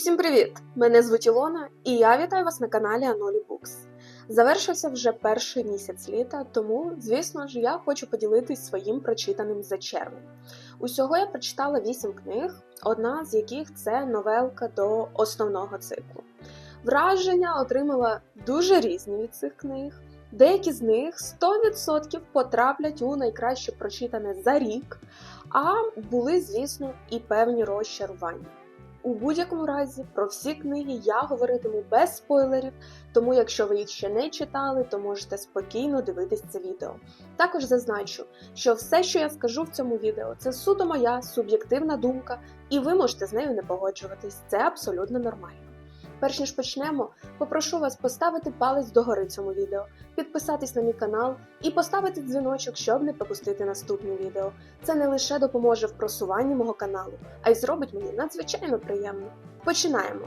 Усім привіт! Мене звуть Ілона, і я вітаю вас на каналі Анолі Букс. Завершився вже перший місяць літа, тому, звісно ж, я хочу поділитись своїм прочитаним за червень. Усього я прочитала 8 книг, одна з яких це новелка до основного циклу. Враження отримала дуже різні від цих книг. Деякі з них 100% потраплять у найкраще прочитане за рік, а були, звісно, і певні розчарування. У будь-якому разі про всі книги я говоритиму без спойлерів, тому якщо ви їх ще не читали, то можете спокійно дивитись це відео. Також зазначу, що все, що я скажу в цьому відео, це суто моя суб'єктивна думка, і ви можете з нею не погоджуватись. Це абсолютно нормально. Перш ніж почнемо, попрошу вас поставити палець догори цьому відео, підписатись на мій канал і поставити дзвіночок, щоб не пропустити наступне відео. Це не лише допоможе в просуванні мого каналу, а й зробить мені надзвичайно приємно. Починаємо!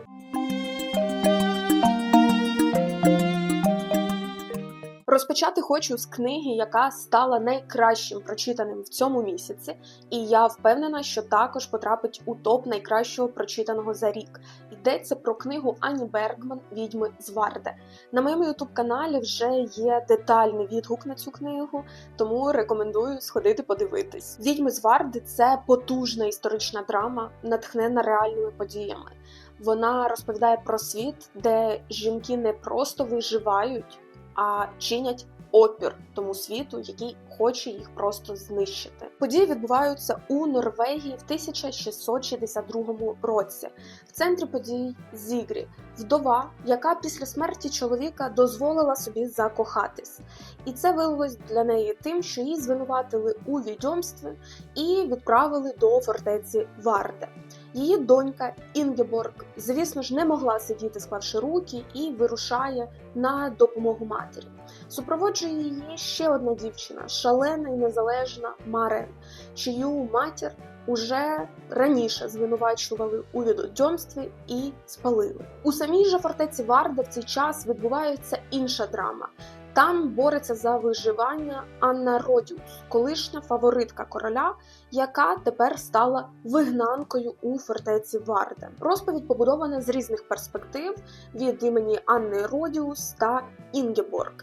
Розпочати хочу з книги, яка стала найкращим прочитаним в цьому місяці, і я впевнена, що також потрапить у топ найкращого прочитаного за рік. Йдеться про книгу Ані Бергман Відьми з Варде. На моєму ютуб-каналі вже є детальний відгук на цю книгу, тому рекомендую сходити подивитись. Відьми з Варди це потужна історична драма, натхнена реальними подіями. Вона розповідає про світ, де жінки не просто виживають а чинять опір тому світу, який хоче їх просто знищити. Події відбуваються у Норвегії в 1662 році. В центрі подій Зігрі, вдова, яка після смерті чоловіка дозволила собі закохатись, і це виявилось для неї тим, що її звинуватили у відьомстві і відправили до фортеці Варде. Її донька Інгеборг, звісно ж, не могла сидіти, склавши руки, і вирушає на допомогу матері. Супроводжує її ще одна дівчина, шалена і незалежна Марен, чию матір уже раніше звинувачували у відомстві і спалили. У самій же фортеці Варда в цей час відбувається інша драма. Там бореться за виживання Анна Родіус, колишня фаворитка короля, яка тепер стала вигнанкою у фортеці Варде. Розповідь побудована з різних перспектив від імені Анни Родіус та Інгеборг.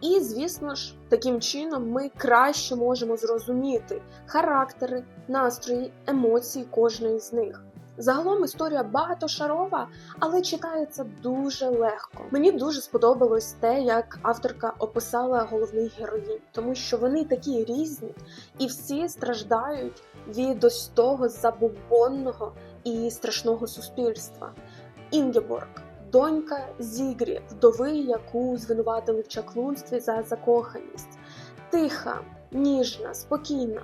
І, звісно ж, таким чином ми краще можемо зрозуміти характери, настрої, емоції кожної з них. Загалом історія багатошарова, але читається дуже легко. Мені дуже сподобалось те, як авторка описала головних героїнь, тому що вони такі різні і всі страждають від ось того забобонного і страшного суспільства. Інгеборг. Донька Зігрі, вдови, яку звинуватили в чаклунстві за закоханість, тиха, ніжна, спокійна,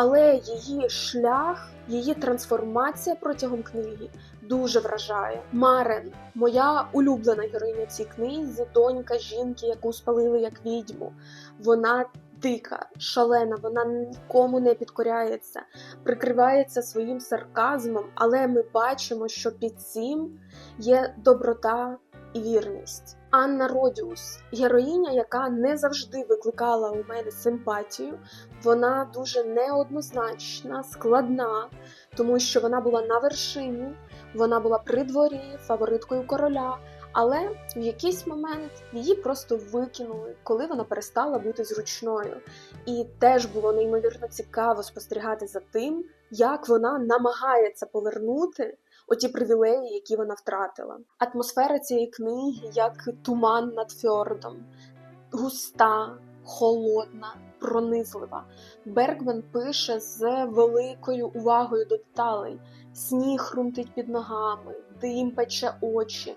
але її шлях, її трансформація протягом книги дуже вражає. Марен, моя улюблена героїня цій книзі, донька жінки, яку спалили як відьму. Вона дика, шалена, вона нікому не підкоряється, прикривається своїм сарказмом, але ми бачимо, що під цим є доброта і вірність. Анна Родіус, героїня, яка не завжди викликала у мене симпатію, вона дуже неоднозначна, складна, тому що вона була на вершині, вона була при дворі, фавориткою короля. Але в якийсь момент її просто викинули, коли вона перестала бути зручною. І теж було неймовірно цікаво спостерігати за тим, як вона намагається повернути оті привілеї, які вона втратила. Атмосфера цієї книги як туман над фьордом, густа, холодна, пронизлива. Бергман пише з великою увагою до деталей: сніг хрумтить під ногами, дим пече очі,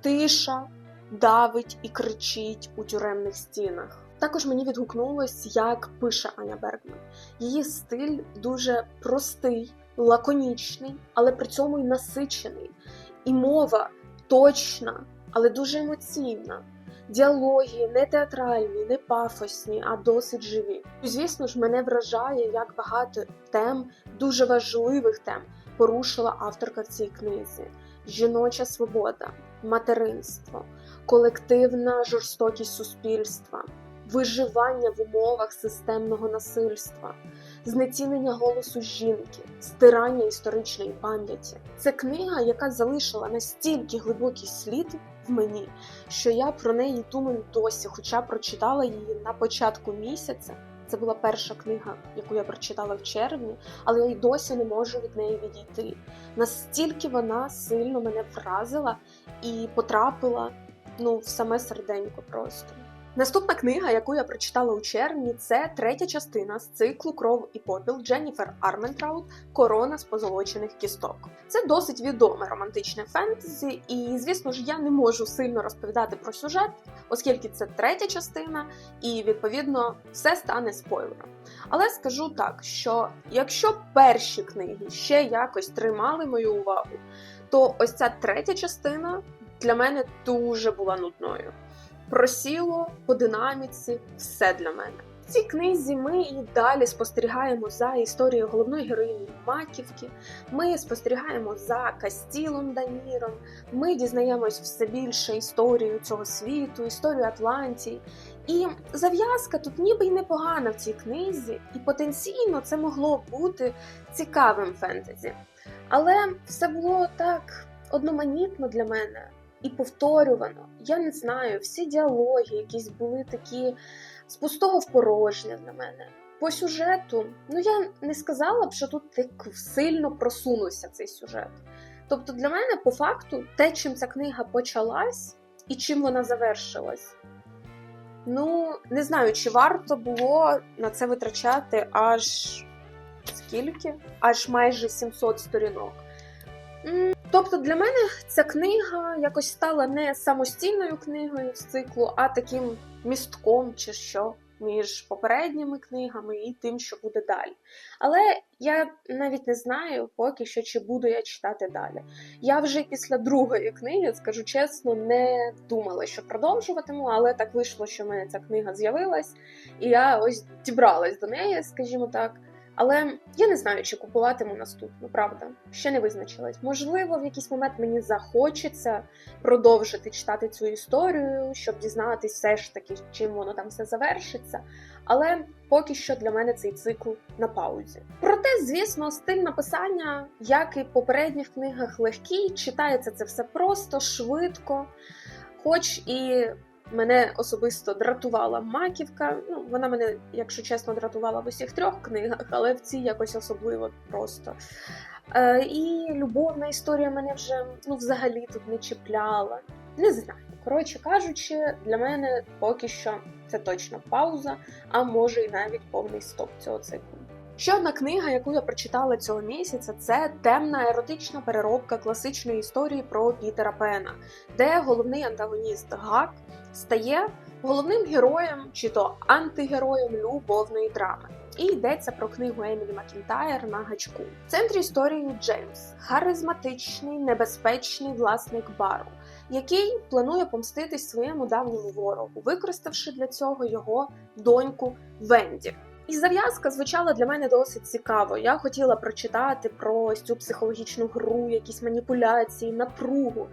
тиша давить і кричить у тюремних стінах. Також мені відгукнулось, як пише Аня Бергман. Її стиль дуже простий, лаконічний, але при цьому й насичений. І мова точна, але дуже емоційна. Діалоги не театральні, не пафосні, а досить живі. Звісно ж, мене вражає, як багато тем, дуже важливих тем, порушила авторка в цій книзі: жіноча свобода, материнство, колективна жорстокість суспільства, виживання в умовах системного насильства, знецінення голосу жінки, стирання історичної пам'яті. Це книга, яка залишила настільки глибокий слід в мені, що я про неї думаю досі, хоча прочитала її на початку місяця. Це була перша книга, яку я прочитала в червні, але я й досі не можу від неї відійти. Настільки вона сильно мене вразила і потрапила ну, в саме серденько просто. Наступна книга, яку я прочитала у червні, це третя частина з циклу Кров і попіл Дженніфер Арментраут Корона з позолочених кісток. Це досить відоме романтичне фентезі, і звісно ж я не можу сильно розповідати про сюжет, оскільки це третя частина, і відповідно все стане спойлером. Але скажу так, що якщо перші книги ще якось тримали мою увагу, то ось ця третя частина для мене дуже була нудною. Просіло по динаміці все для мене. В цій книзі ми і далі спостерігаємо за історією головної героїні Маківки. Ми спостерігаємо за Кастілом Даніром. Ми дізнаємось все більше історію цього світу, історію Атлантії. І зав'язка тут ніби й непогана в цій книзі, і потенційно це могло бути цікавим фентезі. Але все було так одноманітно для мене і повторювано. Я не знаю, всі діалоги якісь були такі з пустого в порожнє для мене. По сюжету, ну я не сказала б, що тут так сильно просунувся цей сюжет. Тобто, для мене, по факту, те, чим ця книга почалась і чим вона завершилась. Ну, не знаю, чи варто було на це витрачати аж скільки? Аж майже 700 сторінок. Тобто для мене ця книга якось стала не самостійною книгою з циклу, а таким містком чи що між попередніми книгами і тим, що буде далі. Але я навіть не знаю поки що, чи буду я читати далі. Я вже після другої книги, скажу чесно, не думала, що продовжуватиму, але так вийшло, що в мене ця книга з'явилась, і я ось дібралась до неї, скажімо так. Але я не знаю, чи купуватиму наступну, правда, ще не визначилась. Можливо, в якийсь момент мені захочеться продовжити читати цю історію, щоб дізнатися все ж таки, чим воно там все завершиться. Але поки що для мене цей цикл на паузі. Проте, звісно, стиль написання, як і в попередніх книгах, легкий, читається це все просто, швидко, хоч і. Мене особисто дратувала маківка. Ну, вона мене, якщо чесно, дратувала в усіх трьох книгах, але в цій якось особливо просто. Е, І любовна історія мене вже ну, взагалі тут не чіпляла. Не знаю. Коротше кажучи, для мене поки що це точно пауза, а може і навіть повний стоп цього циклу. Ще одна книга, яку я прочитала цього місяця, це темна еротична переробка класичної історії про Пітера Пена, де головний антагоніст Гак стає головним героєм чи то антигероєм любовної драми. І йдеться про книгу Емілі Макінтайр на гачку. В центрі історії Джеймс харизматичний, небезпечний власник бару, який планує помститись своєму давньому ворогу, використавши для цього його доньку Венді. І зав'язка звучала для мене досить цікаво. Я хотіла прочитати про цю психологічну гру, якісь маніпуляції, напругу.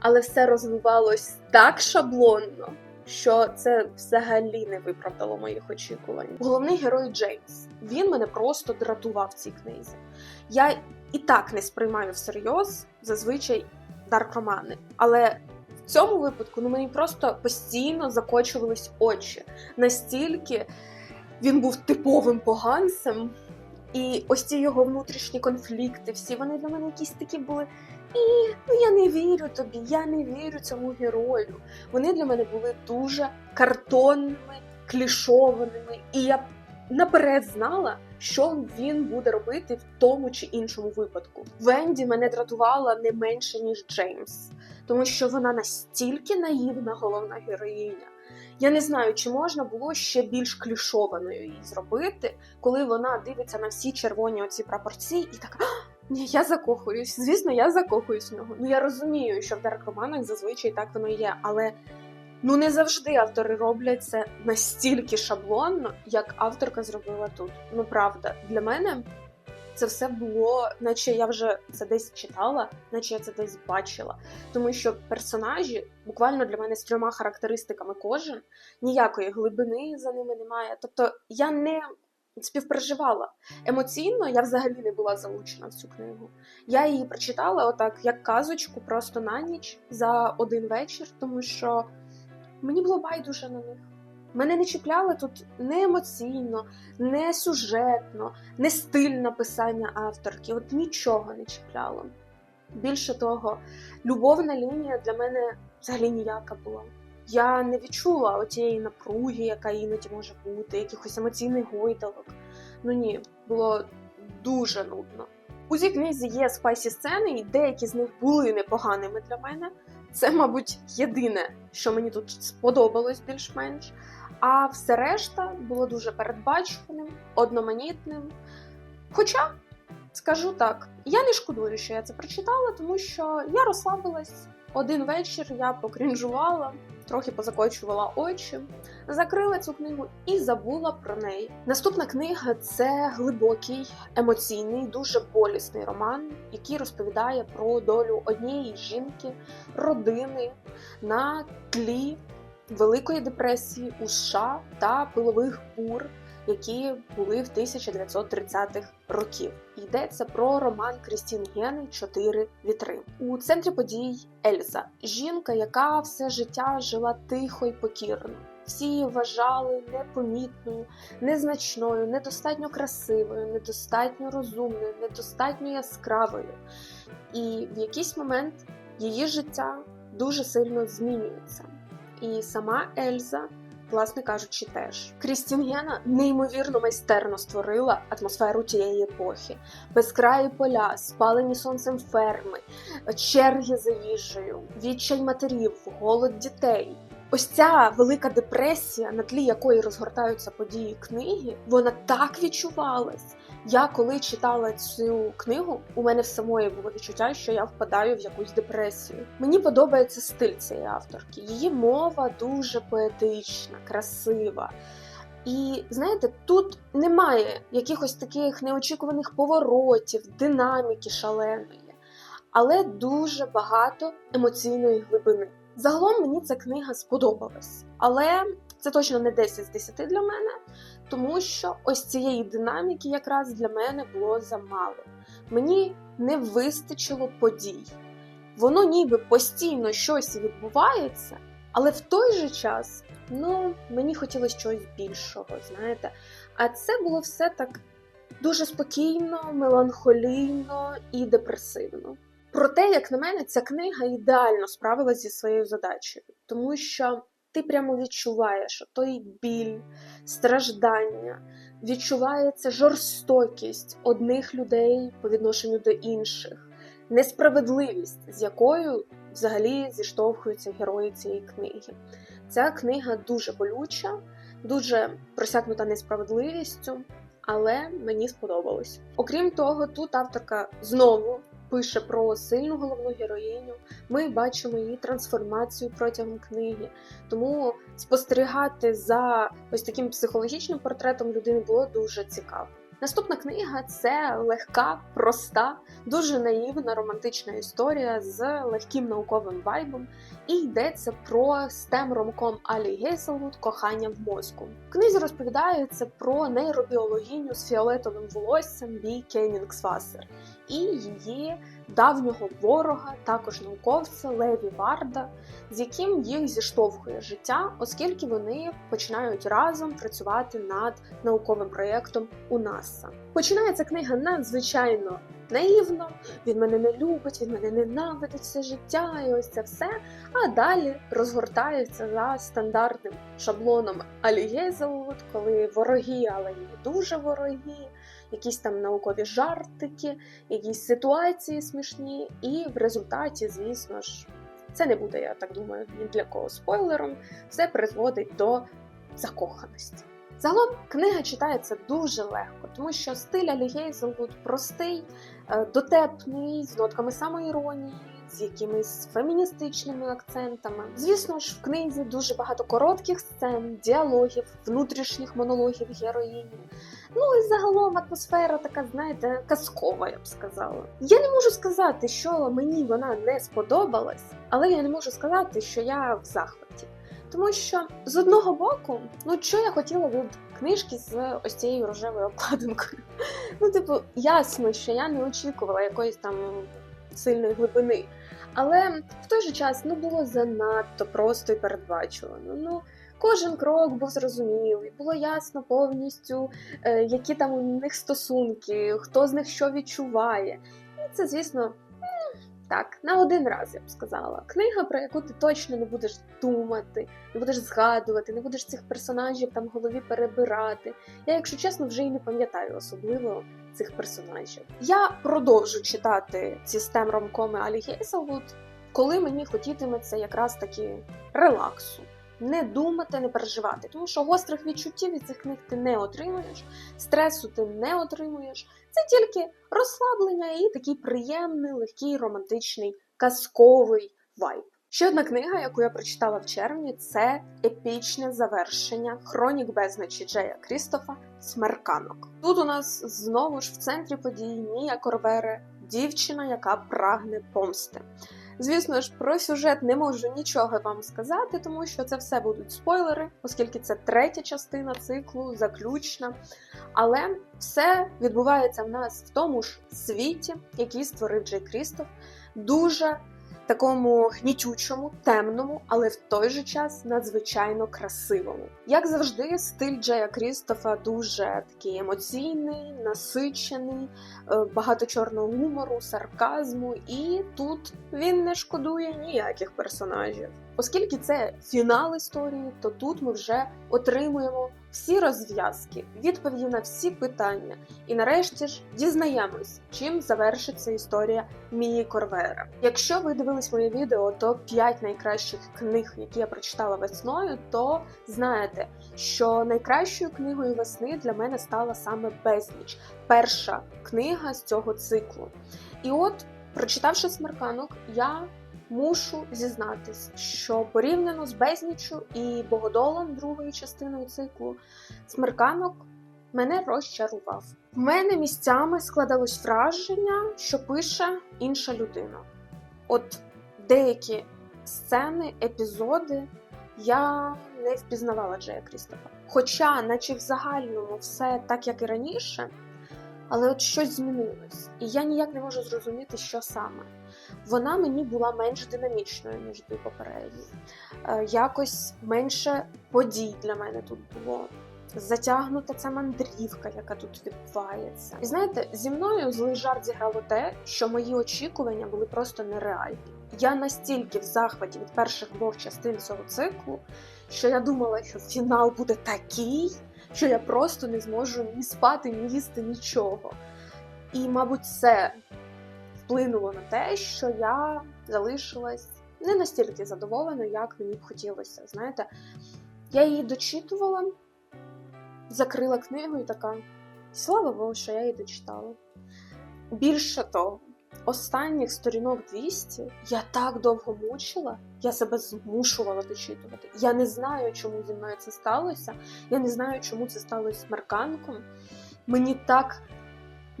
Але все розвивалось так шаблонно, що це взагалі не виправдало моїх очікувань. Головний герой Джеймс. Він мене просто дратував в цій книзі. Я і так не сприймаю всерйоз зазвичай дарк-романи. Але в цьому випадку ну, мені просто постійно закочувались очі. Настільки він був типовим поганцем, і ось ці його внутрішні конфлікти, всі вони для мене якісь такі були. І ну я не вірю тобі, я не вірю цьому герою. Вони для мене були дуже картонними, клішованими, і я наперед знала, що він буде робити в тому чи іншому випадку. Венді мене дратувала не менше ніж Джеймс, тому що вона настільки наївна головна героїня. Я не знаю, чи можна було ще більш клішованою її зробити, коли вона дивиться на всі червоні оці прапорці і така. Ні, я закохуюсь. Звісно, я закохуюсь в нього. Ну я розумію, що в дарк-романах зазвичай так воно є, але ну не завжди автори роблять це настільки шаблонно, як авторка зробила тут. Ну правда, для мене це все було, наче я вже це десь читала, наче я це десь бачила. Тому що персонажі буквально для мене з трьома характеристиками кожен, ніякої глибини за ними немає. Тобто я не співпереживала. Емоційно я взагалі не була залучена в цю книгу. Я її прочитала отак, як казочку, просто на ніч за один вечір, тому що мені було байдуже на них. Мене не чіпляли тут не емоційно, не сюжетно, не стиль написання авторки. От нічого не чіпляло. Більше того, любовна лінія для мене взагалі ніяка була. Я не відчула отієї напруги, яка іноді може бути, якихось емоційних гойдалок. Ну ні, було дуже нудно. У цій книзі є спайсі сцени, і деякі з них були непоганими для мене. Це, мабуть, єдине, що мені тут сподобалось більш-менш. А все решта було дуже передбачуваним, одноманітним. Хоча, скажу так, я не шкодую, що я це прочитала, тому що я розслабилась один вечір, я покрінжувала, трохи позакочувала очі, закрила цю книгу і забула про неї. Наступна книга це глибокий, емоційний, дуже болісний роман, який розповідає про долю однієї жінки, родини на тлі Великої депресії у США та пилових бур, які були в 1930-х років. Йдеться про роман Крістін Гени Чотири вітри. У центрі подій Ельза, жінка, яка все життя жила тихо й покірно. Всі її вважали непомітною, незначною, недостатньо красивою, недостатньо розумною, недостатньо яскравою. І в якийсь момент її життя дуже сильно змінюється і сама Ельза, власне кажучи, теж. Крістінгена неймовірно майстерно створила атмосферу тієї епохи, безкраї поля, спалені сонцем ферми, черги за їжею, відчай матерів, голод дітей. Ось ця велика депресія, на тлі якої розгортаються події книги, вона так відчувалась. Я коли читала цю книгу, у мене в самої було відчуття, що я впадаю в якусь депресію. Мені подобається стиль цієї авторки. Її мова дуже поетична, красива. І знаєте, тут немає якихось таких неочікуваних поворотів, динаміки шаленої, але дуже багато емоційної глибини. Загалом мені ця книга сподобалась, але це точно не 10 з 10 для мене, тому що ось цієї динаміки якраз для мене було замало. Мені не вистачило подій. Воно ніби постійно щось відбувається, але в той же час ну, мені хотілося чогось більшого, знаєте. А це було все так дуже спокійно, меланхолійно і депресивно. Проте, як на мене, ця книга ідеально справилась зі своєю задачею, тому що ти прямо відчуваєш той біль, страждання, відчувається жорстокість одних людей по відношенню до інших, несправедливість, з якою взагалі зіштовхуються герої цієї книги. Ця книга дуже болюча, дуже просякнута несправедливістю, але мені сподобалось. Окрім того, тут авторка знову пише про сильну головну героїню. Ми бачимо її трансформацію протягом книги. Тому спостерігати за ось таким психологічним портретом людини було дуже цікаво. Наступна книга це легка, проста, дуже наївна романтична історія з легким науковим вайбом, і йдеться про ромком Алі Гейселвуд Кохання в мозку. В книзі розповідається про нейробіологіню з фіолетовим волоссям Бі Кеннінгсвасер і її давнього ворога, також науковця Леві Варда, з яким їх зіштовхує життя, оскільки вони починають разом працювати над науковим проєктом у НАСА. Починається книга надзвичайно наївно, він мене не любить, він мене ненавидить все життя і ось це все. А далі розгортається за стандартним шаблоном Алі коли вороги, але не дуже вороги, якісь там наукові жартики, якісь ситуації смішні, і в результаті, звісно ж, це не буде, я так думаю, ні для кого спойлером, все призводить до закоханості. Загалом книга читається дуже легко, тому що стиль Алі Гейзелвуд простий, е, дотепний, з нотками самоіронії, з якимись феміністичними акцентами. Звісно ж, в книзі дуже багато коротких сцен, діалогів, внутрішніх монологів героїні. Ну і загалом атмосфера така, знаєте, казкова, я б сказала. Я не можу сказати, що мені вона не сподобалась, але я не можу сказати, що я в захваті. Тому що з одного боку, ну що я хотіла від книжки з ось цією рожевою обкладинкою. Ну, типу, ясно, що я не очікувала якоїсь там сильної глибини. Але в той же час ну було занадто просто і передбачувано. Ну кожен крок був зрозумілий, було ясно повністю, е, які там у них стосунки, хто з них що відчуває. І це, звісно, так, на один раз я б сказала. Книга, про яку ти точно не будеш думати, не будеш згадувати, не будеш цих персонажів там в голові перебирати. Я, якщо чесно, вже і не пам'ятаю особливо цих персонажів. Я продовжу читати ці стем ромкоми Алі Гейселвуд, коли мені хотітиметься якраз таки релаксу. Не думати, не переживати, тому що гострих відчуттів від цих книг ти не отримуєш, стресу ти не отримуєш. Це тільки розслаблення і такий приємний, легкий, романтичний, казковий вайб. Ще одна книга, яку я прочитала в червні, це епічне завершення хронік безначі Джея Крістофа Смерканок. Тут у нас знову ж в центрі подій Мія Корвере, дівчина, яка прагне помсти. Звісно ж, про сюжет не можу нічого вам сказати, тому що це все будуть спойлери, оскільки це третя частина циклу, заключна. Але все відбувається в нас в тому ж світі, який створив Джей Крістоф. Дуже такому гнітючому, темному, але в той же час надзвичайно красивому. Як завжди, стиль Джея Крістофа дуже такий емоційний, насичений, е, багато чорного гумору, сарказму, і тут він не шкодує ніяких персонажів. Оскільки це фінал історії, то тут ми вже отримуємо всі розв'язки, відповіді на всі питання, і нарешті ж дізнаємось, чим завершиться історія Мії Корвера. Якщо ви дивились моє відео, то 5 найкращих книг, які я прочитала весною, то знаєте, що найкращою книгою весни для мене стала саме безніч, перша книга з цього циклу. І от, прочитавши смерканок, я мушу зізнатись, що порівняно з безніччю і богодолом другою частиною циклу смерканок мене розчарував. В мене місцями складалось враження, що пише інша людина. От деякі сцени, епізоди я не впізнавала Джея Крістофа. Хоча, наче в загальному, все так, як і раніше, але от щось змінилось, і я ніяк не можу зрозуміти, що саме вона мені була менш динамічною, ніж дві попередні. Е, якось менше подій для мене тут було. Затягнута ця мандрівка, яка тут відбувається. І знаєте, зі мною злий жарт зіграло те, що мої очікування були просто нереальні. Я настільки в захваті від перших двох частин цього циклу, що я думала, що фінал буде такий, що я просто не зможу ні спати, ні їсти нічого. І, мабуть, це вплинуло на те, що я залишилась не настільки задоволена, як мені б хотілося. Знаєте, я її дочитувала, закрила книгу і така. Слава Богу, що я її дочитала. Більше того, останніх сторінок 200 я так довго мучила, я себе змушувала дочитувати. Я не знаю, чому зі мною це сталося. Я не знаю, чому це сталося з Марканком. Мені так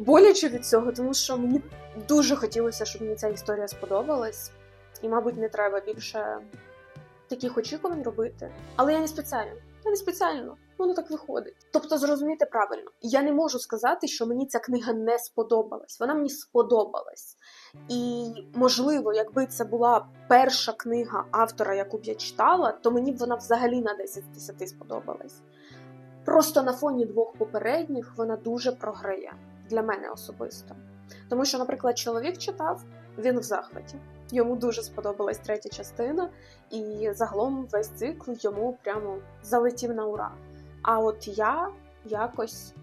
боляче від цього, тому що мені дуже хотілося, щоб мені ця історія сподобалась. І, мабуть, не треба більше таких очікувань робити. Але я не спеціально. Я не спеціально, воно так виходить. Тобто, зрозуміти правильно, я не можу сказати, що мені ця книга не сподобалась. Вона мені сподобалась. І, можливо, якби це була перша книга автора, яку б я читала, то мені б вона взагалі на 10 з 10 сподобалась. Просто на фоні двох попередніх вона дуже програє для мене особисто. Тому що, наприклад, чоловік читав, він в захваті. Йому дуже сподобалась третя частина, і загалом весь цикл йому прямо залетів на ура. А от я якось.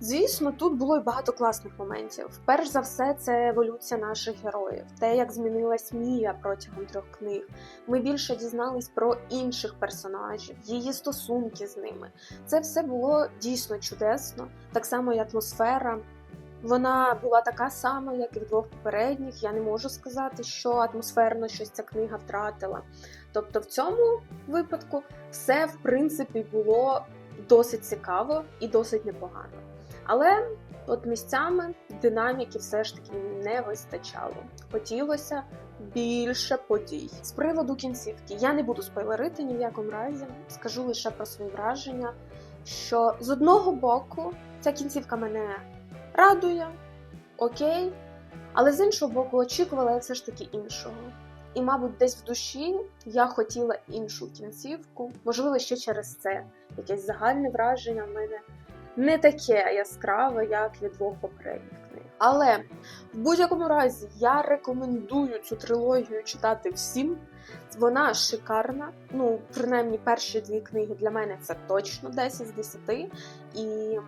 Звісно, тут було й багато класних моментів. Перш за все, це еволюція наших героїв, те, як змінилась Мія протягом трьох книг. Ми більше дізнались про інших персонажів, її стосунки з ними. Це все було дійсно чудесно, так само і атмосфера. Вона була така сама, як і в двох попередніх. Я не можу сказати, що атмосферно щось ця книга втратила. Тобто, в цьому випадку все в принципі було досить цікаво і досить непогано. Але от місцями динаміки все ж таки не вистачало. Хотілося більше подій. З приводу кінцівки я не буду спойлерити ні в якому разі, скажу лише про свої враження. що з одного боку ця кінцівка мене радує, окей, але з іншого боку, очікувала я все ж таки іншого. І, мабуть, десь в душі я хотіла іншу кінцівку, можливо, ще через це якесь загальне враження в мене не таке яскраве, як від двох попередніх книг. Але в будь-якому разі я рекомендую цю трилогію читати всім. Вона шикарна. Ну, принаймні, перші дві книги для мене це точно 10 з 10. І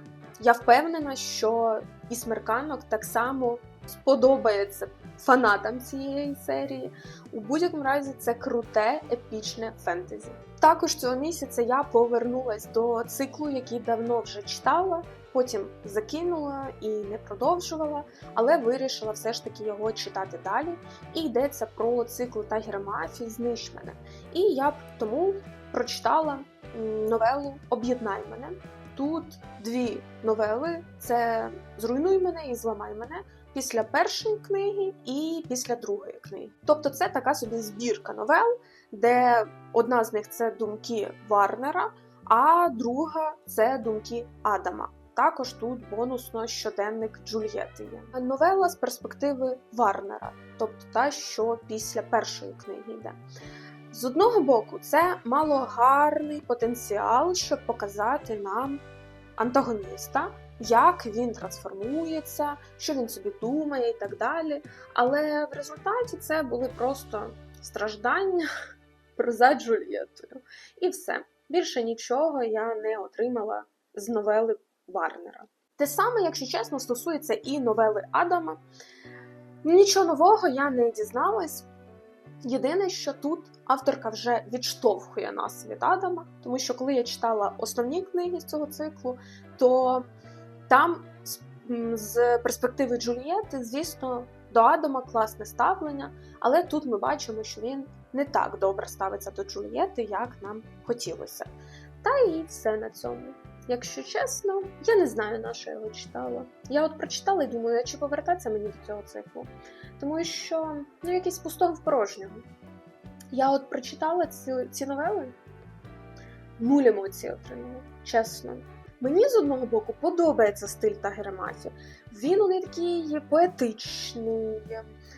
я впевнена, що і смерканок так само сподобається фанатам цієї серії. У будь-якому разі це круте, епічне фентезі. Також цього місяця я повернулась до циклу, який давно вже читала, потім закинула і не продовжувала, але вирішила все ж таки його читати далі. І йдеться про цикл Тагера Мафі Знищ мене. І я тому прочитала новелу Об'єднай мене. Тут дві новели: це Зруйнуй мене і зламай мене після першої книги і після другої книги. Тобто, це така собі збірка новел, де одна з них це думки Варнера, а друга це думки Адама. Також тут бонусно щоденник Джульєти є. Новела з перспективи Варнера, тобто та, що після першої книги йде. З одного боку, це мало гарний потенціал, щоб показати нам антагоніста, як він трансформується, що він собі думає і так далі. Але в результаті це були просто страждання за Джульєтою. І все. Більше нічого я не отримала з новели Варнера. Те саме, якщо чесно, стосується і новели Адама. Нічого нового я не дізналась. Єдине, що тут авторка вже відштовхує нас від Адама, тому що коли я читала основні книги з цього циклу, то там з перспективи Джулієти, звісно, до Адама класне ставлення, але тут ми бачимо, що він не так добре ставиться до Джулієти, як нам хотілося. Та і все на цьому. Якщо чесно, я не знаю, на що я його читала. Я от прочитала і думаю, чи повертатися мені до цього циклу? Тому що ну, якийсь пустого в порожнього. Я от прочитала ці, ці новели, нуль емоцій отримала, чесно. Мені з одного боку подобається стиль Тагера Мафі. Він у неї такий поетичний,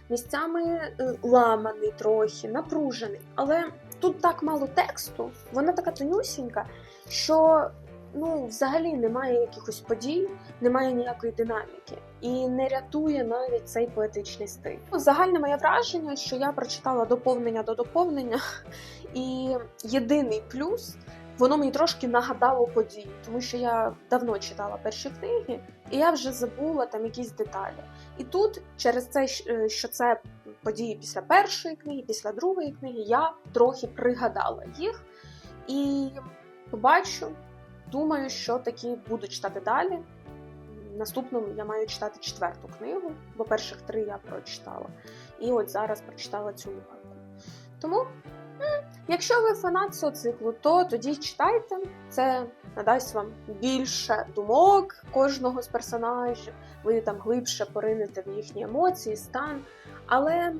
місцями е, ламаний трохи, напружений. Але тут так мало тексту, вона така тонюсінька, що ну, взагалі немає якихось подій, немає ніякої динаміки і не рятує навіть цей поетичний стиль. Загальне моє враження, що я прочитала доповнення до доповнення, і єдиний плюс. Воно мені трошки нагадало події, тому що я давно читала перші книги, і я вже забула там якісь деталі. І тут, через це, е, що це події після першої книги, після другої книги, я трохи пригадала їх і побачу, думаю, що таки буду читати далі. Наступному я маю читати четверту книгу, бо перших три я прочитала. І от зараз прочитала цю новинку. Тому Якщо ви фанат цього циклу, то тоді читайте. Це надасть вам більше думок кожного з персонажів, ви там глибше поринете в їхні емоції, стан. Але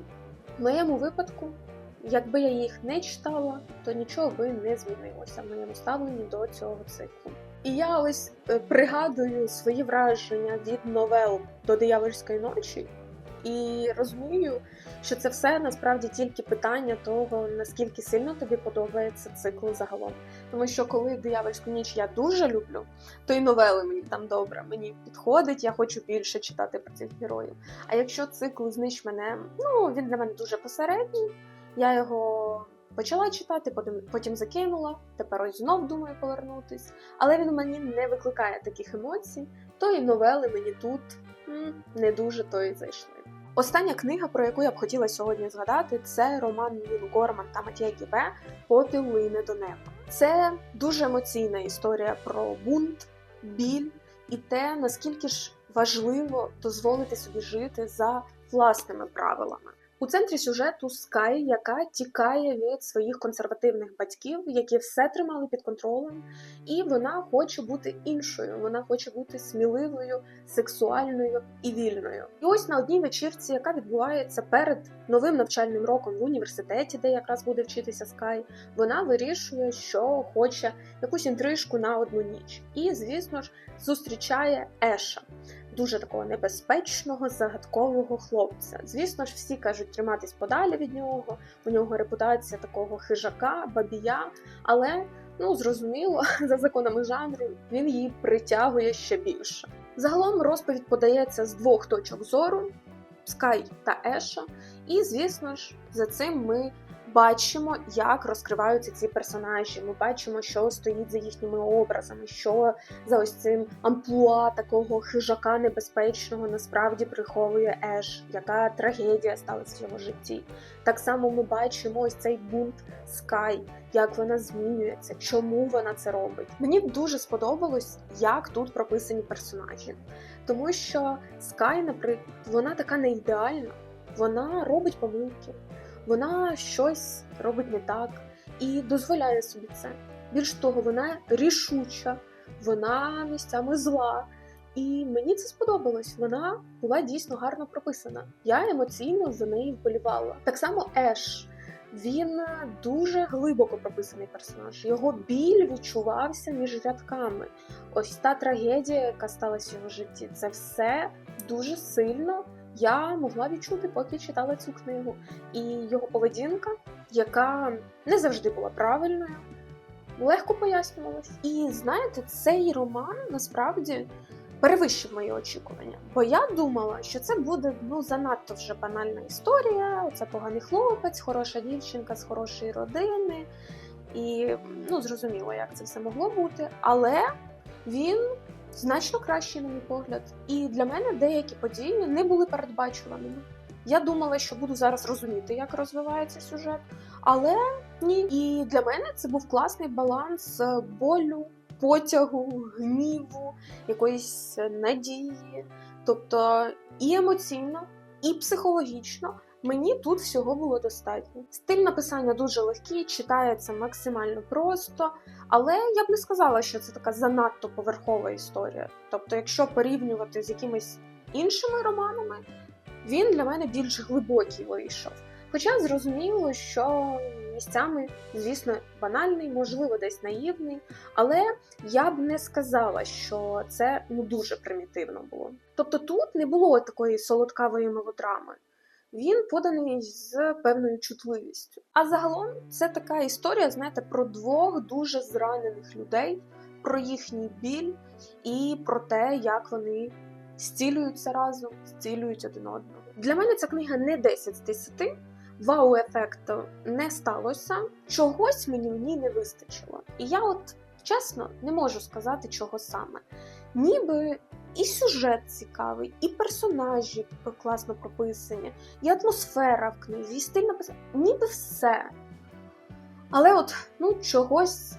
в моєму випадку, якби я їх не читала, то нічого би не змінилося в моєму ставленні до цього циклу. І я ось е, пригадую свої враження від новел до диявольської ночі. І розумію, що це все насправді тільки питання того, наскільки сильно тобі подобається цикл загалом. Тому що коли диявольську ніч я дуже люблю, то й новели мені там добре, мені підходить, я хочу більше читати про цих героїв. А якщо цикл знищ мене, ну він для мене дуже посередній, я його. Почала читати, потім потім закинула, тепер ось знов думаю повернутись. Але він мені не викликає таких емоцій, то і новели мені тут не дуже то і зайшли. Остання книга, про яку я б хотіла сьогодні згадати, це роман Ніл Горман та Матія Гібе Попіл лине до неба. Це дуже емоційна історія про бунт, біль і те, наскільки ж важливо дозволити собі жити за власними правилами. У центрі сюжету Скай, яка тікає від своїх консервативних батьків, які все тримали під контролем, і вона хоче бути іншою. Вона хоче бути сміливою, сексуальною і вільною. І ось на одній вечірці, яка відбувається перед новим навчальним роком в університеті, де якраз буде вчитися Скай, вона вирішує, що хоче якусь інтрижку на одну ніч. І, звісно ж, зустрічає Еша. Дуже такого небезпечного, загадкового хлопця. Звісно ж, всі кажуть триматись подалі від нього. У нього репутація такого хижака, бабія, але ну зрозуміло, за законами жанру він її притягує ще більше. Загалом розповідь подається з двох точок зору: Скай та Еша. І, звісно ж, за цим ми бачимо, як розкриваються ці персонажі. Ми бачимо, що стоїть за їхніми образами, що за ось цим амплуа такого хижака небезпечного насправді приховує Еш, яка трагедія сталася в його житті. Так само ми бачимо ось цей бунт Скай, як вона змінюється, чому вона це робить. Мені дуже сподобалось, як тут прописані персонажі, тому що Скай, наприклад, вона така не ідеальна, вона робить помилки вона щось робить не так і дозволяє собі це. Більш того, вона рішуча, вона місцями зла. І мені це сподобалось. Вона була дійсно гарно прописана. Я емоційно за неї вболівала. Так само Еш. Він дуже глибоко прописаний персонаж. Його біль відчувався між рядками. Ось та трагедія, яка сталася в його житті, це все дуже сильно я могла відчути, поки читала цю книгу. І його поведінка, яка не завжди була правильною, легко пояснювалась. І знаєте, цей роман насправді перевищив мої очікування. Бо я думала, що це буде ну занадто вже банальна історія. Це поганий хлопець, хороша дівчинка з хорошої родини. І ну зрозуміло, як це все могло бути. Але він значно кращий, на мій погляд. І для мене деякі події не були передбачуваними. Я думала, що буду зараз розуміти, як розвивається сюжет, але ні. І для мене це був класний баланс болю, потягу, гніву, якоїсь надії, тобто і емоційно, і психологічно. Мені тут всього було достатньо. Стиль написання дуже легкий, читається максимально просто, але я б не сказала, що це така занадто поверхова історія. Тобто, якщо порівнювати з якимись іншими романами, він для мене більш глибокий вийшов. Хоча зрозуміло, що місцями, звісно, банальний, можливо, десь наївний, але я б не сказала, що це ну дуже примітивно було. Тобто тут не було такої солодкавої мелодрами він поданий з певною чутливістю. А загалом це така історія, знаєте, про двох дуже зранених людей, про їхній біль і про те, як вони зцілюються разом, зцілюють один одного. Для мене ця книга не 10 з 10. Вау-ефекту не сталося, чогось мені в ній не вистачило. І я, от чесно, не можу сказати, чого саме. Ніби і сюжет цікавий, і персонажі класно прописані, і атмосфера в книзі, і стиль написання. Ніби все. Але от ну, чогось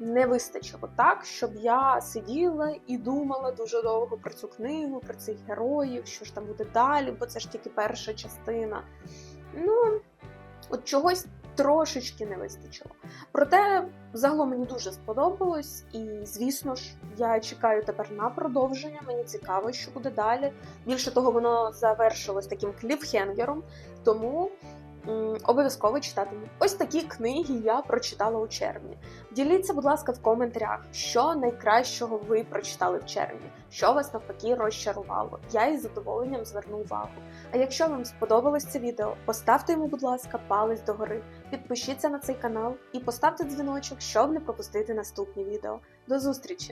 не вистачило так, щоб я сиділа і думала дуже довго про цю книгу, про цих героїв, що ж там буде далі, бо це ж тільки перша частина. Ну, от чогось трошечки не вистачило. Проте загалом мені дуже сподобалось, і звісно ж, я чекаю тепер на продовження. Мені цікаво, що буде далі. Більше того, воно завершилось таким кліфхенгером, тому обов'язково читатиму. Ось такі книги я прочитала у червні. Діліться, будь ласка, в коментарях, що найкращого ви прочитали в червні, що вас навпаки розчарувало. Я із задоволенням зверну увагу. А якщо вам сподобалось це відео, поставте йому, будь ласка, палець догори, підпишіться на цей канал і поставте дзвіночок, щоб не пропустити наступні відео. До зустрічі!